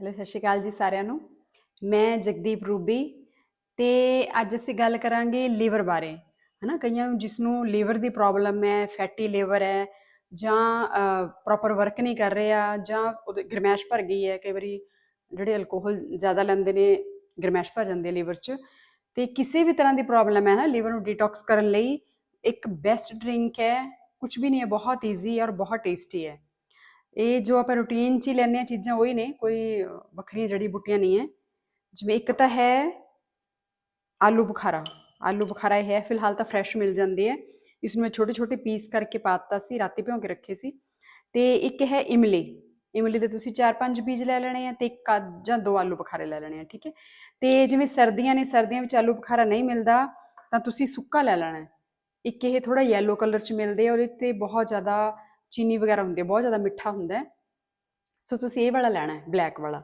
Hello, ਸਤਿ ਸ਼੍ਰੀ ਅਕਾਲ ਜੀ ਸਾਰਿਆਂ ਨੂੰ। ਮੈਂ ਜਗਦੀਪ ਰੂਬੀ ਤੇ ਅੱਜ ਅਸੀਂ ਗੱਲ ਕਰਾਂਗੇ ਲੀਵਰ ਬਾਰੇ। ਹਨਾ, ਕਈਆਂ ਨੂੰ ਜਿਸ ਨੂੰ ਲੀਵਰ ਦੀ ਪ੍ਰੋਬਲਮ ਹੈ, ਫੈਟੀ ਲੀਵਰ ਹੈ ਜਾਂ ਪ੍ਰੋਪਰ ਵਰਕ ਨਹੀਂ ਕਰ ਰਿਹਾ ਜਾਂ ਉਹਦੇ ਗਰਮੈਸ਼ ਭਰ ਗਈ ਹੈ, ਕਈ ਵਾਰੀ ਜਿਹੜੇ ਅਲਕੋਹਲ ਜ਼ਿਆਦਾ ਲੈਂਦੇ ਨੇ, ਗਰਮੈਸ਼ ਭਰ ਜਾਂਦੇ ਲੀਵਰ 'ਚ। ਤੇ ਕਿਸੇ ਵੀ ਤਰ੍ਹਾਂ ਦੀ ਪ੍ਰੋਬਲਮ ਹੈ ਨਾ, ਲੀਵਰ ਨੂੰ ਡੀਟੌਕਸ ਕਰਨ ਲਈ ਇੱਕ ਬੈਸਟ ਡਰਿੰਕ ਹੈ ਕੁਝ ਵੀ ਨਹੀਂ ਹੈ, ਬਹੁਤ ਈਜ਼ੀ ਔਰ ਬਹੁਤ ਟੇਸਟੀ ਹੈ। ਇਹ ਜੋ ਆਪਾਂ ਰੂਟੀਨ 'ਚ ਹੀ ਲੈਂਦੇ ਹਾਂ ਚੀਜ਼ਾਂ ਉਹੀ ਨੇ, ਕੋਈ ਵੱਖਰੀਆਂ ਜੜੀ ਬੂਟੀਆਂ ਨਹੀਂ ਹੈ। ਜਿਵੇਂ ਇੱਕ ਤਾਂ ਹੈ ਆਲੂ ਬੁਖਾਰਾ। ਆਲੂ ਬੁਖਾਰਾ ਇਹ ਹੈ, ਫਿਲਹਾਲ ਤਾਂ ਫਰੈਸ਼ ਮਿਲ ਜਾਂਦੀ ਹੈ। ਇਸ ਨੂੰ ਮੈਂ ਛੋਟੇ ਛੋਟੇ ਪੀਸ ਕਰਕੇ ਪਾਤਾ ਸੀ, ਰਾਤੀ ਭਿਉਂ ਕੇ ਰੱਖੇ ਸੀ। ਤੇ ਇੱਕ ਹੈ ਇਮਲੀ। ਇਮਲੀ ਦੇ ਤੁਸੀਂ 4-5 ਬੀਜ ਲੈ ਲੈਣੇ ਆ ਤੇ ਇੱਕ ਜਾਂ ਦੋ ਆਲੂ ਬੁਖਾਰੇ ਲੈ ਲੈਣੇ ਆ, ਠੀਕ ਹੈ? ਤੇ ਜਿਵੇਂ ਸਰਦੀਆਂ ਨੇ, ਸਰਦੀਆਂ ਵਿੱਚ ਆਲੂ ਬੁਖਾਰਾ ਨਹੀਂ ਮਿਲਦਾ, ਤਾਂ ਤੁਸੀਂ ਸੁੱਕਾ ਲੈ ਲੈਣਾ ਇੱਕ ਇਹ ਥੋੜਾ ਯੈਲੋ ਕਲਰ ਚ ਮਿਲਦੇ ਆ, ਉਹਦੇ ਤੇ ਬਹੁਤ ਜ਼ਿਆਦਾ ਚੀਨੀ ਵਗੈਰਾ ਹੁੰਦੀ ਹੈ, ਬਹੁਤ ਜ਼ਿਆਦਾ ਮਿੱਠਾ ਹੁੰਦਾ ਹੈ। ਸੋ ਤੁਸੀਂ ਇਹ ਵਾਲਾ ਲੈਣਾ ਹੈ ਬਲੈਕ ਵਾਲਾ।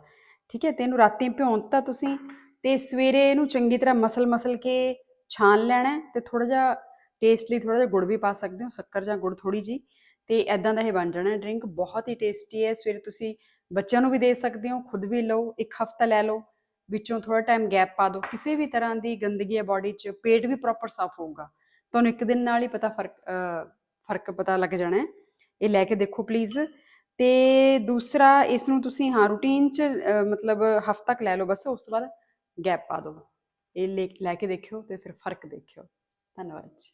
ਠੀਕ ਹੈ, ਤੇ ਇਹਨੂੰ ਰਾਤੀ ਭਿਉਂਤਾ ਤੁਸੀਂ ਤੇ ਸਵੇਰੇ ਇਹਨੂੰ ਚੰਗੀ ਤਰ੍ਹਾਂ ਮਸਲ ਮਸਲ ਕੇ ਛਾਣ ਲੈਣਾ ਹੈ ਤੇ ਥੋੜਾ ਜਿਹਾ ਟੇਸਟ ਲਈ ਥੋੜਾ ਜਿਹਾ ਗੁੜ ਵੀ ਪਾ ਸਕਦੇ ਹੋ, ਸ਼ੱਕਰ ਜਾਂ ਗੁੜ ਥੋੜੀ ਜੀ ਤੇ ਐਦਾਂ ਦਾ ਇਹ ਬਣ ਜਾਣਾ ਡਰਿੰਕ ਬਹੁਤ ਹੀ ਟੇਸਟੀ ਹੈ। ਸਵੇਰੇ ਤੁਸੀਂ ਬੱਚਿਆਂ ਨੂੰ ਵੀ ਦੇ ਸਕਦੇ ਹੋ, ਖੁਦ ਵੀ ਲਓ, ਇੱਕ ਹਫਤਾ ਲੈ ਲਓ, ਵਿੱਚੋਂ ਥੋੜਾ ਟਾਈਮ ਗੈਪ ਪਾ ਦਿਓ। ਕਿਸੇ ਵੀ ਤਰ੍ਹਾਂ ਦੀ ਗੰਦਗੀ ਹੈ ਬਾਡੀ 'ਚ, ਪੇਟ ਵੀ ਪ੍ਰੋਪਰ ਸਾਫ਼ ਹੋਊਗਾ। ਤੁਹਾਨੂੰ ਇੱਕ ਦਿਨ ਨਾਲ ਹੀ ਪਤਾ ਫ਼ਰਕ ਫ਼ਰਕ ਪਤਾ ਲੱਗ ਜਾਣਾ ਹੈ। ਇਹ ਲੈ ਕੇ ਦੇਖੋ ਪਲੀਜ਼ ਤੇ ਦੂਸਰਾ ਇਸ ਨੂੰ ਤੁਸੀਂ ਹਾਂ ਰੂਟੀਨ 'ਚ ਮਤਲਬ ਹਫ਼ਤਾ ਤੱਕ ਲੈ ਲਓ ਬਸ, ਉਸ ਤੋਂ ਬਾਅਦ ਗੈਪ ਪਾ ਦਿਓ। ਇਹ ਲੈ ਲੈ ਕੇ ਦੇਖਿਓ ਤੇ ਫਿਰ ਫ਼ਰਕ ਦੇਖਿਓ। ਧੰਨਵਾਦ ਜੀ।